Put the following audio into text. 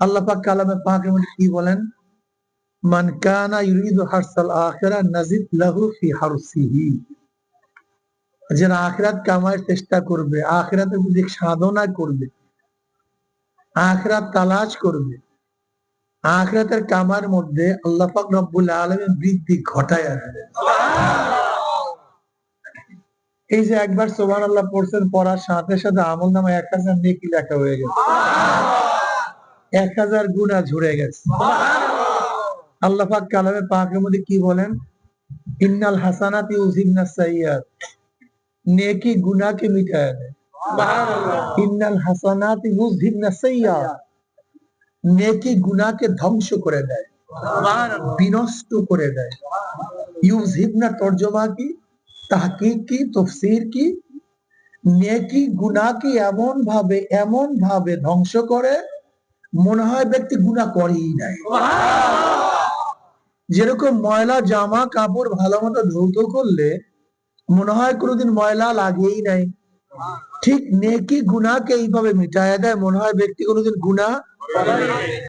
আল্লাহ পাক কালামে পাকের মধ্যে কি বলেন? মান হারসাল নাজিদ লাহু ফি হারসিহি। যারা আখিরাত কামার চেষ্টা করবে প্রতি সাধনা করবে তালাশ করবে কামার মধ্যে রব্বুল বৃদ্ধি ঘটায় আসবে। এই যে একবার সোবান আল্লাহ পড়ছেন, পড়ার সাথে সাথে আমল নামে এক হাজার নেকি লেখা হয়ে গেছে। এক হাজার গুণা ঝরে গেছে। আল্লাহ পাক কালামে পাকের মধ্যে কি বলেন? ইন্নাল হাসানাতি ইউজিবনা সাইয়্যাত। নেকি গুনাহকে মিটায় দেয়। ইন্নাল হাসানাতি ইউজিবনা সাইয়্যাত। নেকি ধ্বংস করে দেয়। বিনষ্ট করে দেয়। ইউজিবনা তর্জমা কি? তাহকিক কি? তফসির কি? নেকি গুনাহকে এমন ভাবে এমন ভাবে ধ্বংস করে মনে হয় ব্যক্তি গুণা করেই নাই। যেরকম ময়লা, জামা, কাপড় ভালো মতো ধৌত করলে মনে হয় কোনোদিন ময়লা লাগেই নাই। ঠিক নেকি গুণাকে এইভাবে মিটায় দেয়, মনে হয় ব্যক্তি কোনোদিন গুণা